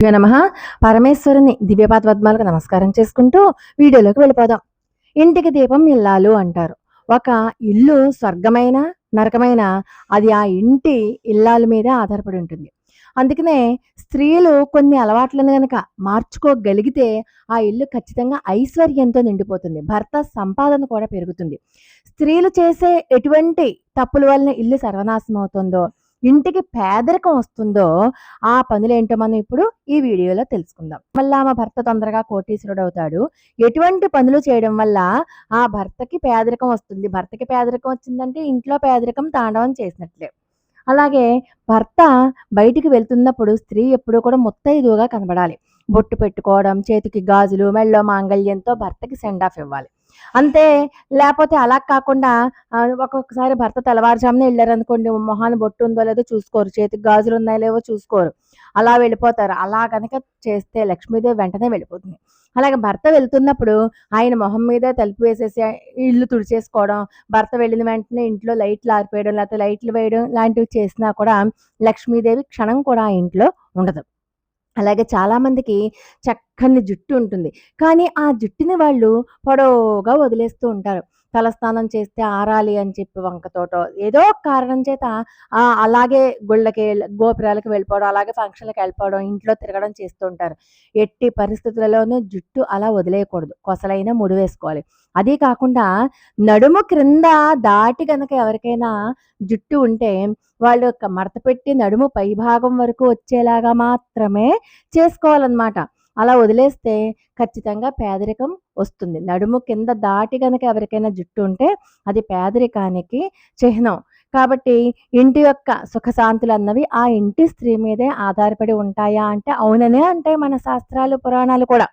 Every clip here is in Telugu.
నమ. పరమేశ్వరుని దివ్యపాత పద్మాలకు నమస్కారం చేసుకుంటూ వీడియోలోకి వెళ్ళిపోదాం. ఇంటికి దీపం ఇల్లాలు అంటారు. ఒక ఇల్లు స్వర్గమైన నరకమైన అది ఆ ఇంటి ఇల్లాల మీదే ఆధారపడి ఉంటుంది. అందుకనే స్త్రీలు కొన్ని అలవాట్లను గనక మార్చుకోగలిగితే ఆ ఇల్లు ఖచ్చితంగా ఐశ్వర్యంతో నిండిపోతుంది. భర్త సంపాదన కూడా పెరుగుతుంది. స్త్రీలు చేసే ఎటువంటి తప్పుల వలన ఇల్లు సర్వనాశనం అవుతుందో ఇంటికి పేదరికం వస్తుందో ఆ పనులు ఏంటో మనం ఇప్పుడు ఈ వీడియోలో తెలుసుకుందాం. మళ్ళా మా భర్త తొందరగా కోటీశ్వరుడు అవుతాడు. ఎటువంటి పనులు చేయడం వల్ల ఆ భర్తకి పేదరికం వస్తుంది? భర్తకి పేదరికం వచ్చిందంటే ఇంట్లో పేదరికం తాండవం చేసినట్లే. అలాగే భర్త బయటికి వెళ్తున్నప్పుడు స్త్రీ ఎప్పుడూ కూడా ముత్తైదువుగా కనబడాలి. బొట్టు పెట్టుకోవడం చేతికి గాజులు మెళ్ళో మాంగళ్యంతో భర్తకి సెండ్ ఆఫ్ ఇవ్వాలి. అంతే లేకపోతే అలా కాకుండా ఒక్కొక్కసారి భర్త తెల్లవారుజామున వెళ్ళారు అనుకోండి మొహాన్ని బొట్టు ఉందో లేదో చూసుకోరు చేతికి గాజులు ఉన్నాయో లేవో చూసుకోరు. అలా వెళ్ళిపోతారు. అలా కనుక చేస్తే లక్ష్మీదేవి వెంటనే వెళ్ళిపోతుంది. అలాగే భర్త వెళ్తున్నప్పుడు ఆయన మొహం మీద తలుపు వేసేసి ఇల్లు తుడిచేసుకోవడం భర్త వెళ్ళిన వెంటనే ఇంట్లో లైట్లు ఆరిపోయడం లేకపోతే లైట్లు వేయడం లాంటివి చేసినా కూడా లక్ష్మీదేవి క్షణం కూడా ఆ ఇంట్లో ఉండదు. అలాగే చాలామందికి చక్కని జుట్టు ఉంటుంది. కానీ ఆ జుట్టుని వాళ్ళు పొడవుగా వదిలేస్తూ ఉంటారు. తలస్నానం చేస్తే ఆరాలి అని చెప్పి వంకతోటో ఏదో కారణం చేత అలాగే గుళ్ళకి గోపురాలకు వెళ్ళిపోవడం అలాగే ఫంక్షన్లకు వెళ్ళిపోవడం ఇంట్లో తిరగడం చేస్తుంటారు. ఎట్టి పరిస్థితులలోనూ జుట్టు అలా వదిలేయకూడదు. కొసలైనా ముడి వేసుకోవాలి. అదే కాకుండా నడుము క్రింద దాటి కనుక ఎవరికైనా జుట్టు ఉంటే వాళ్ళు మడత పెట్టి నడుము పైభాగం వరకు వచ్చేలాగా మాత్రమే చేసుకోవాలన్నమాట. అలా వదిలేస్తే ఖచ్చితంగా పేదరికం వస్తుంది. నడుము కింద దాటి కనుక ఎవరికైనా జుట్టు ఉంటే అది పేదరికానికి చిహ్నం. కాబట్టి ఇంటి యొక్క సుఖశాంతులు అన్నవి ఆ ఇంటి స్త్రీ మీదే ఆధారపడి ఉంటాయా అంటే అవుననే అంటాయి మన శాస్త్రాలు పురాణాలు కూడా.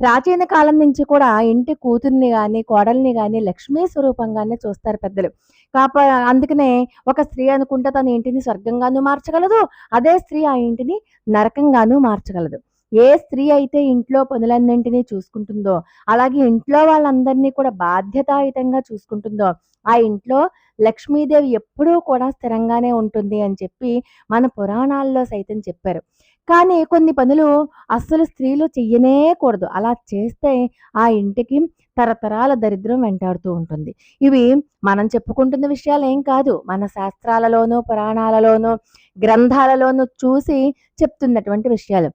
ప్రాచీన కాలం నుంచి కూడా ఇంటి కూతుర్ని కానీ కోడల్ని కానీ లక్ష్మీ స్వరూపంగానే చూస్తారు పెద్దలు. కాప అందుకనే ఒక స్త్రీ అనుకుంటే తన ఇంటిని స్వర్గంగాను మార్చగలదు అదే స్త్రీ ఆ ఇంటిని నరకంగాను మార్చగలదు. ఏ స్త్రీ అయితే ఇంట్లో పనులన్నింటినీ చూసుకుంటుందో అలాగే ఇంట్లో వాళ్ళందరినీ కూడా బాధ్యతాయుతంగా చూసుకుంటుందో ఆ ఇంట్లో లక్ష్మీదేవి ఎప్పుడూ కూడా స్థిరంగానే ఉంటుంది అని చెప్పి మన పురాణాల్లో సైతం చెప్పారు. కానీ కొన్ని పనులు అస్సలు స్త్రీలు చెయ్యనే కూడదు. అలా చేస్తే ఆ ఇంటికి తరతరాల దరిద్రం వెంటాడుతూ ఉంటుంది. ఇవి మనం చెప్పుకుంటున్న విషయాలు ఏం కాదు. మన శాస్త్రాలలోనూ పురాణాలలోనూ గ్రంథాలలోనూ చూసి చెప్తున్నటువంటి విషయాలు.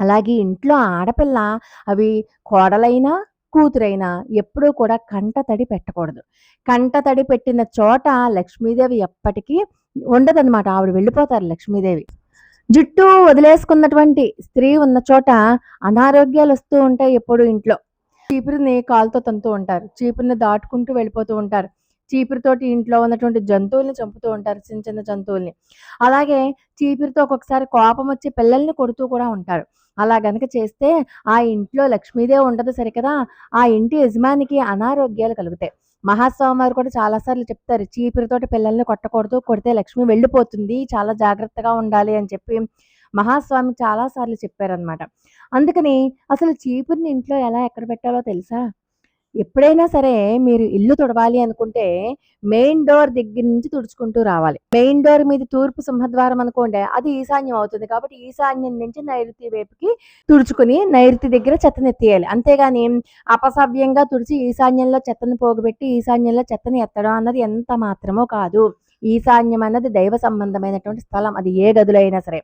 అలాగే ఇంట్లో ఆడపిల్ల అవి కోడలైనా కూతురైనా ఎప్పుడూ కూడా కంట తడి పెట్టకూడదు. కంట తడి పెట్టిన చోట లక్ష్మీదేవి ఎప్పటికీ ఉండదన్నమాట. ఆవిడ వెళ్ళిపోతారు లక్ష్మీదేవి. జుట్టు వదిలేసుకున్నటువంటి స్త్రీ ఉన్న చోట అనారోగ్యాలు వస్తూ ఉంటాయి ఎప్పుడు ఇంట్లో. చీపురుని కాలుతో తంతూ ఉంటారు. చీపురుని దాటుకుంటూ వెళ్ళిపోతూ ఉంటారు. చీపురుతోటి ఇంట్లో ఉన్నటువంటి జంతువుల్ని చంపుతూ ఉంటారు చిన్న చిన్న జంతువుల్ని. అలాగే చీపురుతో ఒక్కొక్కసారి కోపం వచ్చి పిల్లల్ని కొడుతూ కూడా ఉంటారు. అలా గనక చేస్తే ఆ ఇంట్లో లక్ష్మీదే ఉండదు సరికదా? ఆ ఇంటి యజమానికి అనారోగ్యాలు కలుగుతాయి. మహాస్వామి వారు కూడా చాలాసార్లు చెప్తారు చీపురుతోటి పిల్లల్ని కొట్టకూడదు కొడితే లక్ష్మి వెళ్ళిపోతుంది చాలా జాగ్రత్తగా ఉండాలి అని చెప్పి మహాస్వామి చాలాసార్లు చెప్పారనమాట అందుకని అసలు చీపురుని ఇంట్లో ఎలా ఎక్కడ పెట్టాలో తెలుసా? ఎప్పుడైనా సరే మీరు ఇల్లు తుడవాలి అనుకుంటే మెయిన్ డోర్ దగ్గర నుంచి తుడుచుకుంటూ రావాలి. మెయిన్ డోర్ మీద తూర్పు సింహద్వారం అనుకోండి అది ఈశాన్యం అవుతుంది కాబట్టి ఈశాన్యం నుంచి నైరుతి వైపుకి తుడుచుకుని నైరుతి దగ్గర చెత్తను ఎత్తేయాలి అంతేగాని అపసవ్యంగా తుడిచి ఈశాన్యంలో చెత్తను పోగుబెట్టి ఈశాన్యంలో చెత్తను ఎత్తడం అన్నది ఎంత మాత్రమో కాదు. ఈశాన్యం అన్నది దైవ సంబంధమైనటువంటి స్థలం అది ఏ గదులైనా సరే.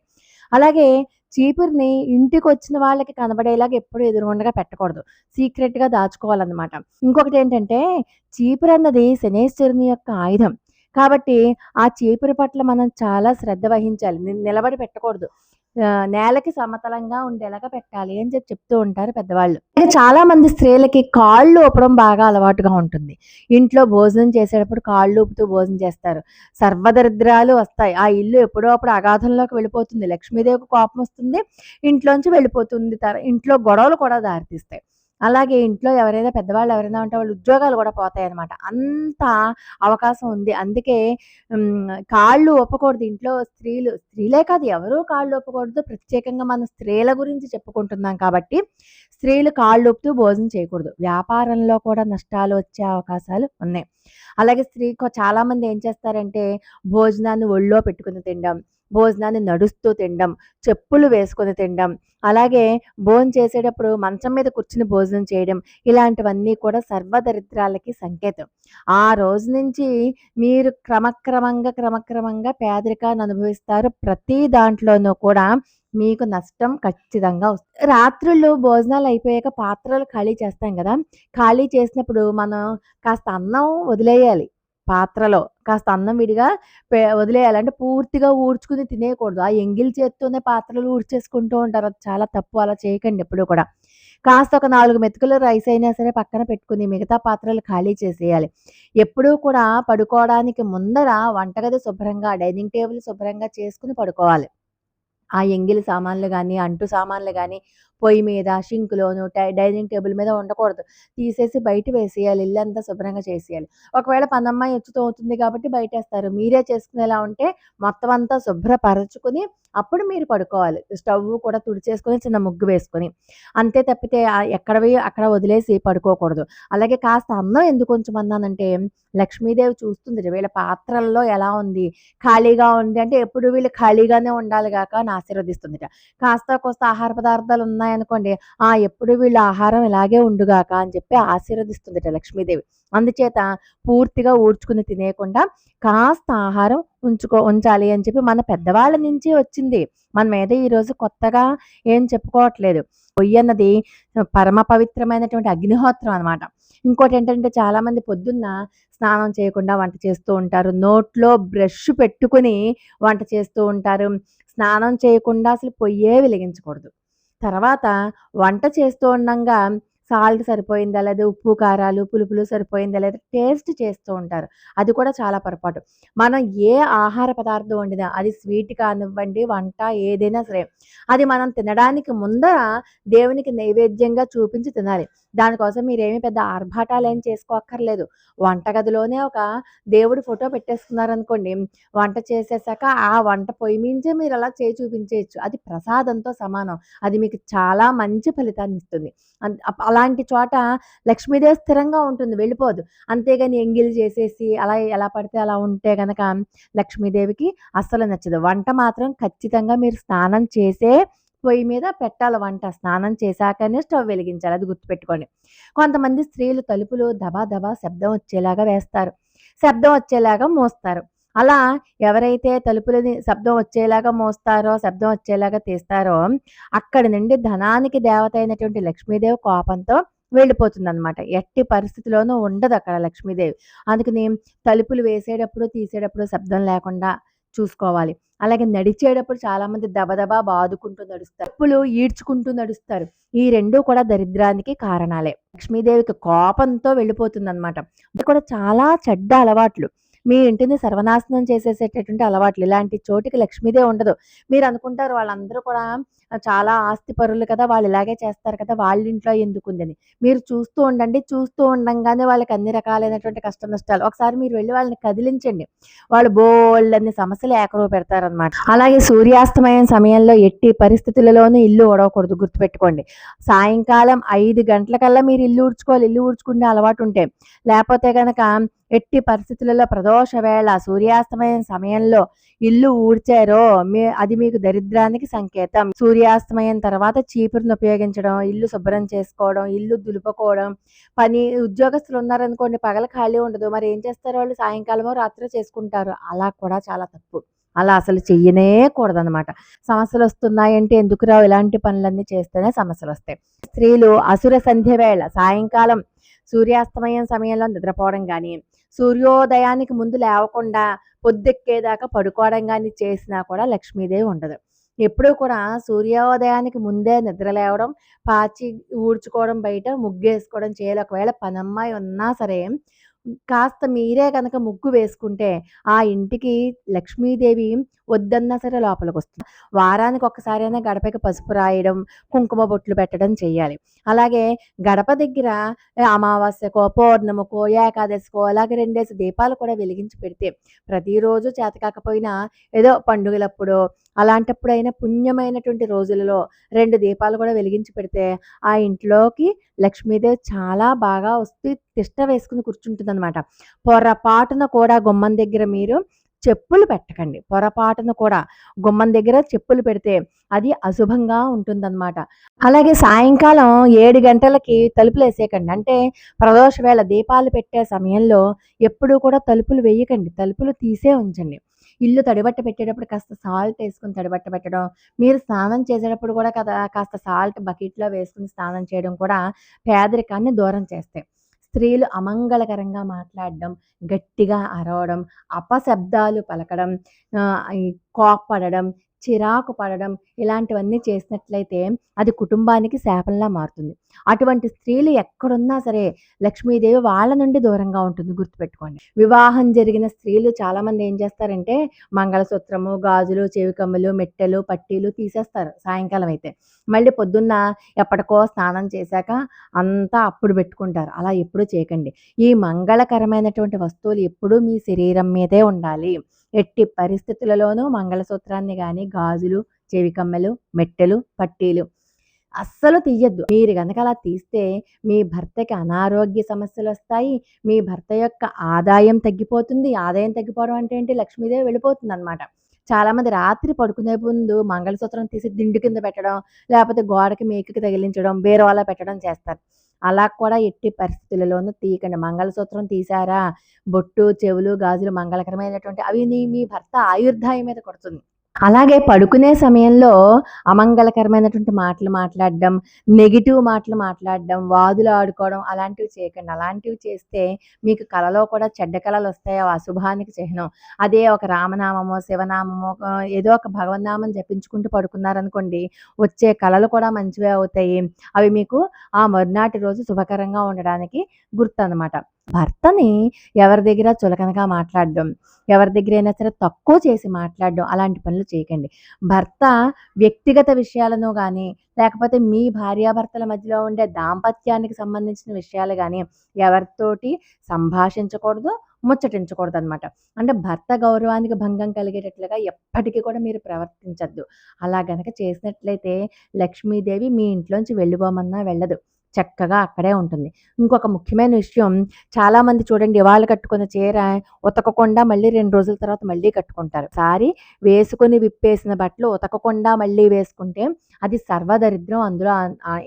అలాగే చీపుర్ని ఇంటికి వచ్చిన వాళ్ళకి కనబడేలాగా ఎప్పుడు ఎదురుగుండగా పెట్టకూడదు. సీక్రెట్గా దాచుకోవాలన్నమాట. ఇంకొకటి ఏంటంటే చీపురు అన్నది శనేశ్వరుని యొక్క ఆయుధం. కాబట్టి ఆ చీపురు పట్ల మనం చాలా శ్రద్ధ వహించాలి. నిలబడి పెట్టకూడదు. నేలకి సమతలంగా ఉండేలాగా పెట్టాలి అని చెప్పి చెప్తూ ఉంటారు పెద్దవాళ్ళు. ఇంకా చాలా మంది స్త్రీలకి కాళ్ళు ఊపడం బాగా అలవాటుగా ఉంటుంది. ఇంట్లో భోజనం చేసేటప్పుడు కాళ్ళు ఊపుతూ భోజనం చేస్తారు. సర్వదరిద్రాలు వస్తాయి. ఆ ఇల్లు ఎప్పుడో అప్పుడు అగాధంలోకి వెళ్ళిపోతుంది. లక్ష్మీదేవికి కోపం వస్తుంది. ఇంట్లోంచి వెళ్ళిపోతుంది. తర- ఇంట్లో గొడవలు కూడా దారితీస్తాయి. అలాగే ఇంట్లో ఎవరైనా పెద్దవాళ్ళు ఎవరైనా ఉంటే వాళ్ళు ఉద్యోగాలు కూడా పోతాయి అనమాట అంత అవకాశం ఉంది. అందుకే కాళ్ళు ఒప్పకూడదు. ఇంట్లో స్త్రీలు స్త్రీలే కాదు ఎవరూ కాళ్ళు ఒప్పకూడదు. ప్రత్యేకంగా మన స్త్రీల గురించి చెప్పుకుంటున్నాం కాబట్టి స్త్రీలు కాళ్ళు ఒప్పుతూ భోజనం చేయకూడదు. వ్యాపారంలో కూడా నష్టాలు వచ్చే అవకాశాలు ఉన్నాయి. అలాగే స్త్రీ చాలామంది ఏం చేస్తారంటే భోజనాన్ని ఒళ్ళో పెట్టుకుని తినడం భోజనాన్ని నడుస్తూ తినడం చెప్పులు వేసుకొని తినడం అలాగే భోజనం చేసేటప్పుడు మంచం మీద కూర్చుని భోజనం చేయడం ఇలాంటివన్నీ కూడా సర్వదరిద్రాలకి సంకేతం. ఆ రోజు నుంచి మీరు క్రమక్రమంగా క్రమక్రమంగా పేదరికాన్ని అనుభవిస్తారు. ప్రతి దాంట్లోనూ కూడా మీకు నష్టం ఖచ్చితంగా వస్తుంది. రాత్రులు భోజనాలు అయిపోయాక పాత్రలు ఖాళీ చేస్తాం కదా. ఖాళీ చేసినప్పుడు మనం కాస్త అన్నం వదిలేయాలి పాత్రలో. కాస్త అన్నం విడిగా వదిలేయాలంటే పూర్తిగా ఊడ్చుకుని తినేయకూడదు. ఆ ఎంగిల్ చేత్తోనే పాత్రలు ఊడ్చేసుకుంటూ ఉంటారు. అది చాలా తప్పు. అలా చేయకండి ఎప్పుడు కూడా. కాస్త ఒక నాలుగు మెతుకులు రైస్ అయినా సరే పక్కన పెట్టుకుని మిగతా పాత్రలు ఖాళీ చేసేయాలి. ఎప్పుడూ కూడా పడుకోవడానికి ముందర వంటగది శుభ్రంగా డైనింగ్ టేబుల్ శుభ్రంగా చేసుకుని పడుకోవాలి. ఆ ఎంగిలి సామాన్లు కానీ అంటు సామాన్లు కానీ పొయ్యి మీద షింకులోను టై డైనింగ్ టేబుల్ మీద ఉండకూడదు. తీసేసి బయట వేసేయాలి ఇల్లంతా శుభ్రంగా చేసేయాలి. ఒకవేళ పనమ్మాయి వచ్చి అవుతుంది కాబట్టి బయటేస్తారు. మీరే చేసుకునేలా ఉంటే మొత్తం అంతా శుభ్రపరచుకుని అప్పుడు మీరు పడుకోవాలి. స్టవ్ కూడా తుడిచేసుకొని చిన్న ముగ్గు వేసుకొని. అంతే తప్పితే ఎక్కడ ఎక్కడవి అక్కడ వదిలేసి పడుకోకూడదు. అలాగే కాస్త అన్నం ఎందుకు కొంచెం అన్నానంటే లక్ష్మీదేవి చూస్తుంది. వీళ్ళ పాత్రల్లో ఎలా ఉంది ఖాళీగా ఉంది అంటే ఎప్పుడు వీళ్ళు ఖాళీగానే ఉండాలి కాక నా ఆశీర్వదిస్తుందిట. కాస్త కోస్త ఆహార పదార్థాలు ఉన్నాయనుకోండి ఆ ఎప్పుడు వీళ్ళ ఆహారం ఇలాగే ఉండుగాక అని చెప్పి ఆశీర్వదిస్తుందిట లక్ష్మీదేవి. అందుచేత పూర్తిగా ఊడ్చుకుని తినేయకుండా కాస్త ఆహారం ఉంచుకో ఉంచాలి అని చెప్పి మన పెద్దవాళ్ళ నుంచి వచ్చింది. మన మీద ఈరోజు కొత్తగా ఏం చెప్పుకోవట్లేదు. పొయ్యి అన్నది పరమ పవిత్రమైనటువంటి అగ్నిహోత్రం అనమాట ఇంకోటి ఏంటంటే చాలామంది పొద్దున్న స్నానం చేయకుండా వంట చేస్తూ ఉంటారు. నోట్లో బ్రష్ పెట్టుకుని వంట చేస్తూ ఉంటారు. స్నానం చేయకుండా అసలు పొయ్యే వెలిగించకూడదు. తర్వాత వంట చేస్తూ ఉండగా సాల్ట్ సరిపోయిందా లేదా ఉప్పు కారాలు పులుపులు సరిపోయిందా లేదా టేస్ట్ చేస్తూ ఉంటారు. అది కూడా చాలా పొరపాటు. మనం ఏ ఆహార పదార్థం వండినా అది స్వీట్ కానివ్వండి వంట ఏదైనా సరే అది మనం తినడానికి ముందర దేవునికి నైవేద్యంగా చూపించి తినాలి. దానికోసం మీరేమి పెద్ద ఆర్భాటాలు ఏం చేసుకోక్కర్లేదు. వంటగదిలోనే ఒక దేవుడి ఫోటో పెట్టేసుకున్నారనుకోండి వంట చేసేసాక ఆ వంట పొయ్యి మించే మీరు అలా చేయి చూపించేయచ్చు. అది ప్రసాదంతో సమానం. అది మీకు చాలా మంచి ఫలితాన్ని ఇస్తుంది. అలాంటి చోట లక్ష్మీదేవి స్థిరంగా ఉంటుంది వెళ్ళిపోదు. అంతేగాని ఎంగిల్ చేసేసి అలా ఎలా పడితే అలా ఉంటే కనుక లక్ష్మీదేవికి అస్సలు నచ్చదు. వంట మాత్రం ఖచ్చితంగా మీరు స్నానం చేసే పొయ్యి మీద పెట్టాలి వంట. స్నానం చేశాకనే స్టవ్ వెలిగించాలి. అది గుర్తుపెట్టుకోండి. కొంతమంది స్త్రీలు తలుపులు దబా దబా శబ్దం వచ్చేలాగా వేస్తారు. శబ్దం వచ్చేలాగా మోస్తారు. అలా ఎవరైతే తలుపులని శబ్దం వచ్చేలాగా మోస్తారో శబ్దం వచ్చేలాగా తీస్తారో అక్కడి నుండి ధనానికి దేవత అయినటువంటి లక్ష్మీదేవి కోపంతో వెళ్ళిపోతుంది అనమాట ఎట్టి పరిస్థితిలోనూ ఉండదు అక్కడ లక్ష్మీదేవి. అందుకని తలుపులు వేసేటప్పుడు తీసేటప్పుడు శబ్దం లేకుండా చూసుకోవాలి. అలాగే నడిచేటప్పుడు చాలామంది దబదబా బాదుకుంటూ నడుస్తారు. తప్పులు ఈడ్చుకుంటూ నడుస్తారు. ఈ రెండు కూడా దరిద్రానికి కారణాలే. లక్ష్మీదేవికి కోపంతో వెళ్ళిపోతుంది అనమాట ఇది కూడా చాలా చెడ్డ అలవాట్లు. మీ ఇంటిని సర్వనాశనం చేసేసేటటువంటి అలవాట్లు. ఇలాంటి చోటికి లక్ష్మీదే ఉండదు. మీరు అనుకుంటారు వాళ్ళందరూ కూడా చాలా ఆస్తి పరులు కదా వాళ్ళు ఇలాగే చేస్తారు కదా వాళ్ళ ఇంట్లో ఎందుకు ఉందని. మీరు చూస్తూ ఉండండి. చూస్తూ ఉండంగానే వాళ్ళకి అన్ని రకాలైనటువంటి కష్ట నష్టాలు. ఒకసారి మీరు వెళ్ళి వాళ్ళని కదిలించండి. వాళ్ళు బోళ్ళన్ని సమస్యలు ఏకరవ పెడతారనమాట అలాగే సూర్యాస్తమయం సమయంలో ఎట్టి పరిస్థితులలోనూ ఇల్లు ఓడవకూడదు గుర్తుపెట్టుకోండి. సాయంకాలం ఐదు గంటలకల్లా మీరు ఇల్లు ఊడ్చుకోవాలి. ఇల్లు ఊడ్చుకునే అలవాటు ఉంటే లేకపోతే కనుక ఎట్టి పరిస్థితులలో ప్రదోష వేళ సూర్యాస్తమయం సమయంలో ఇల్లు ఊడ్చారో మీ అది మీకు దరిద్రానికి సంకేతం. సూర్యాస్తమయం తర్వాత చీపురును ఉపయోగించడం ఇల్లు శుభ్రం చేసుకోవడం ఇల్లు దులుపుకోవడం. పని ఉద్యోగస్తులు ఉన్నారనుకోండి పగల ఖాళీ ఉండదు. మరి ఏం చేస్తారు వాళ్ళు? సాయంకాలమో రాత్రి చేసుకుంటారు. అలా కూడా చాలా తప్పు. అలా అసలు చెయ్యనే కూడదనమాట సమస్యలు వస్తున్నాయంటే ఎందుకు రావు? ఇలాంటి పనులన్నీ చేస్తేనే సమస్యలు వస్తాయి. స్త్రీలు అసుర సంధ్య వేళ సాయంకాలం సూర్యాస్తమయం సమయంలో నిద్రపోవడం కానీ సూర్యోదయానికి ముందు లేవకుండా పొద్దెక్కేదాకా పడుకోవడం కానీ చేసినా కూడా లక్ష్మీదేవి ఉండదు. ఎప్పుడూ కూడా సూర్యోదయానికి ముందే నిద్ర లేవడం పాచి ఊడ్చుకోవడం బయట ముగ్గేసుకోవడం చేయాలి. ఒకవేళ పనమ్మాయి ఉన్నా సరే కాస్త మీరే కనుక ముగ్గు వేసుకుంటే ఆ ఇంటికి లక్ష్మీదేవి వద్దన్నా సరే లోపలికి వస్తుంది. వారానికి ఒక్కసారైనా గడపకి పసుపు రాయడం కుంకుమ బొట్లు పెట్టడం చేయాలి అలాగే గడప దగ్గర అమావాస్యకో పౌర్ణమికో ఏకాదశికో అలాగే రెండేసి దీపాలు కూడా వెలిగించి పెడితే ప్రతిరోజు చేతకాకపోయినా ఏదో పండుగలప్పుడు అలాంటప్పుడైనా పుణ్యమైనటువంటి రోజులలో రెండు దీపాలు కూడా వెలిగించి పెడితే ఆ ఇంట్లోకి లక్ష్మీదేవి చాలా బాగా వస్తే తిష్ట వేసుకుని కూర్చుంటుంది అనమాట పొరపాటున కూడా గుమ్మం దగ్గర మీరు చెప్పులు పెట్టకండి. పొరపాటున కూడా గుమ్మం దగ్గర చెప్పులు పెడితే అది అశుభంగా ఉంటుందన్నమాట. అలాగే సాయంకాలం ఏడు గంటలకి తలుపులు వేసేయకండి. అంటే ప్రదోష వేళ దీపాలు పెట్టే సమయంలో ఎప్పుడూ కూడా తలుపులు వేయకండి. తలుపులు తీసే ఉంచండి. ఇల్లు తడిబట్ట పెట్టేటప్పుడు కాస్త సాల్ట్ వేసుకుని తడిబట్ట పెట్టడం మీరు స్నానం చేసేటప్పుడు కూడా కదా కాస్త సాల్ట్ బకెట్లో వేసుకుని స్నానం చేయడం కూడా పేదరికాన్ని దూరం చేస్తాయి. స్త్రీలు అమంగళకరంగా మాట్లాడడం గట్టిగా అరవడం అపశబ్దాలు పలకడం కోప్పడడం చిరాకు పడడం ఇలాంటివన్నీ చేసినట్లయితే అది కుటుంబానికి శాపంలా మారుతుంది. అటువంటి స్త్రీలు ఎక్కడున్నా సరే లక్ష్మీదేవి వాళ్ళ నుండి దూరంగా ఉంటుంది గుర్తుపెట్టుకోండి. వివాహం జరిగిన స్త్రీలు చాలామంది ఏం చేస్తారంటే మంగళసూత్రము గాజులు చెవికమ్మలు మెట్టెలు పట్టీలు తీసేస్తారు సాయంకాలం అయితే. మళ్ళీ పొద్దున్న ఎప్పటికో స్నానం చేశాక అంతా అప్పుడు పెట్టుకుంటారు. అలా ఎప్పుడూ చేయకండి. ఈ మంగళకరమైనటువంటి వస్తువులు ఎప్పుడూ మీ శరీరం మీదే ఉండాలి. ఎట్టి పరిస్థితులలోనూ మంగళసూత్రాన్ని కానీ గాజులు చెవికమ్మలు మెట్టెలు పట్టీలు అస్సలు తీయద్దు. మీరు కనుక అలా తీస్తే మీ భర్తకి అనారోగ్య సమస్యలు వస్తాయి. మీ భర్త యొక్క ఆదాయం తగ్గిపోతుంది. ఆదాయం తగ్గిపోవడం అంటే ఏంటి? లక్ష్మీదేవి వెళ్ళిపోతుంది అనమాట చాలామంది రాత్రి పడుకునే ముందు మంగళసూత్రం తీసి దిండు కింద పెట్టడం లేకపోతే గోడకి మేకకి తగిలించడం బీరువాలో పెట్టడం చేస్తారు. అలా కూడా ఎట్టి పరిస్థితులలోనూ తీయకండి. మంగళసూత్రం తీసారా బొట్టు చెవులు గాజులు మంగళకరమైనటువంటి అవి నీ మీ భర్త ఆయుర్దాయం మీద కొడుతుంది. అలాగే పడుకునే సమయంలో అమంగళకరమైనటువంటి మాటలు మాట్లాడడం నెగిటివ్ మాటలు మాట్లాడడం వాదులు ఆడుకోవడం అలాంటివి చేయకండి. అలాంటివి చేస్తే మీకు కలలో కూడా చెడ్డ కళలు వస్తాయి. అవి అశుభానికి చిహ్నం. అదే ఒక రామనామమో శివనామమో ఏదో ఒక భగవన్నామం జపించుకుంటూ పడుకున్నారనుకోండి వచ్చే కళలు కూడా మంచివే అవుతాయి. అవి మీకు ఆ మరునాటి రోజు శుభకరంగా ఉండడానికి గుర్తు అనమాట భర్తని ఎవరి దగ్గర చులకనగా మాట్లాడడం ఎవరి దగ్గర అయినా సరే తక్కువ చేసి మాట్లాడడం అలాంటి పనులు చేయకండి. భర్త వ్యక్తిగత విషయాలను కానీ లేకపోతే మీ భార్యాభర్తల మధ్యలో ఉండే దాంపత్యానికి సంబంధించిన విషయాలు కానీ ఎవరితోటి సంభాషించకూడదు ముచ్చటించకూడదు అనమాట అంటే భర్త గౌరవానికి భంగం కలిగేటట్లుగా ఎప్పటికీ కూడా మీరు ప్రవర్తించద్దు. అలా గనక చేసినట్లయితే లక్ష్మీదేవి మీ ఇంట్లోంచి వెళ్ళిపోమన్నా వెళ్ళదు. చక్కగా అక్కడే ఉంటుంది. ఇంకొక ముఖ్యమైన విషయం చాలామంది చూడండి ఇవాళ కట్టుకున్న చీర ఉతకకుండా మళ్ళీ రెండు రోజుల తర్వాత మళ్ళీ కట్టుకుంటారు. సారి వేసుకొని విప్పేసిన బట్టలు ఉతకకుండా మళ్ళీ వేసుకుంటే అది సర్వదరిద్రం అందులో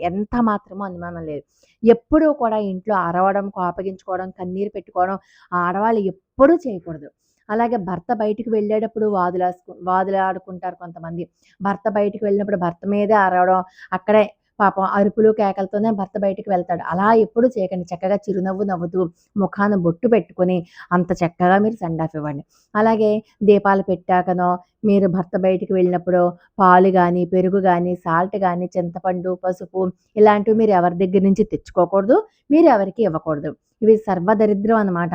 ఎంత మాత్రమో అనుమానం లేదు. ఎప్పుడూ కూడా ఇంట్లో అరవడం కోపగించుకోవడం కన్నీరు పెట్టుకోవడం ఆడవాళ్ళు ఎప్పుడూ చేయకూడదు. అలాగే భర్త బయటికి వెళ్ళేటప్పుడు వాదులాసుకు వాదులాడుకుంటారు కొంతమంది. భర్త బయటికి వెళ్ళినప్పుడు భర్త మీదే అరవడం అక్కడే పాపం అరుపులు కేకలతోనే భర్త బయటికి వెళ్తాడు. అలా ఎప్పుడు చేయకండి. చక్కగా చిరునవ్వు నవ్వుతూ ముఖాన బొట్టు పెట్టుకొని అంత చక్కగా మీరు సెండ్ ఆఫ్ ఇవ్వండి. అలాగే దీపాలు పెట్టాకనో మీరు భర్త బయటికి వెళ్ళినప్పుడు పాలు కానీ పెరుగు కానీ సాల్ట్ కానీ చింతపండు పసుపు ఇలాంటివి మీరు ఎవరి దగ్గర నుంచి తెచ్చుకోకూడదు మీరు ఎవరికి ఇవ్వకూడదు. ఇవి సర్వదరిద్రం అన్నమాట.